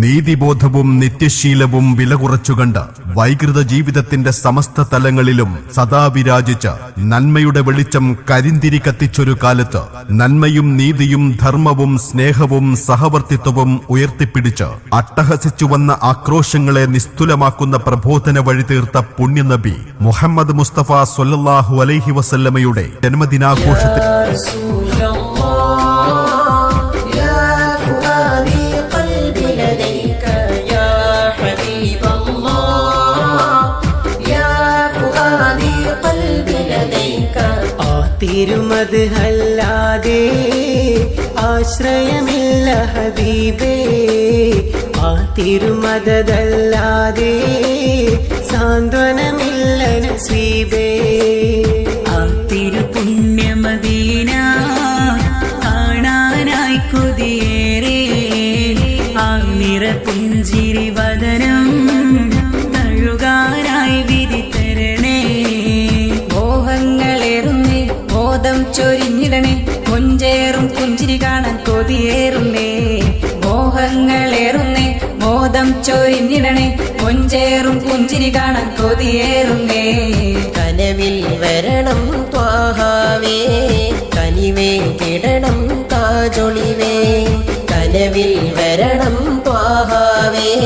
നീതിബോധവും നിത്യശീലവും വില കുറച്ചുകണ്ട് വൈകൃത ജീവിതത്തിന്റെ സമസ്ത തലങ്ങളിലും സദാ വിരാജിച്ച് നന്മയുടെ വെളിച്ചം കരിന്തിരി കത്തിച്ചൊരു കാലത്ത് നന്മയും നീതിയും ധർമ്മവും സ്നേഹവും സഹവർത്തിത്വവും ഉയർത്തിപ്പിടിച്ച് അട്ടഹസിച്ചു വന്ന ആക്രോശങ്ങളെ നിസ്തുലമാക്കുന്ന പ്രബോധന വഴി തീർത്ത പുണ്യനബി മുഹമ്മദ് മുസ്തഫ സൊല്ലാഹു അലൈഹി വസല്ലമയുടെ ജന്മദിനാഘോഷത്തിൽ തിരുമത് അല്ലാതെ ആശ്രയമില്ല ഹബീബേ. ആ തിരുമതല്ലാതെ സാന്ത്വനമില്ല നസീബേ. ആ തിരുപുണ്യമദീന കാണാനായി കൊതിയേറെ. ആ നിറപുഞ്ചിരി വദനം ചൊരിഞ്ഞിടണേ. കൊഞ്ചേറും പുഞ്ചിരി കാണാൻ കൊതിയേറുന്നേ. മോഹങ്ങളേറുന്നേ. മോദം ചൊരിഞ്ഞിടണേ. കൊഞ്ചേറും പുഞ്ചിരി കാണാൻ കൊതിയേറുന്നേ. കനവിൽ വരണം ത്വാഹാവേ. കനിവേ കിടണം താജൊളിവേ കനവിൽ വരണം ത്വാഹാവേ.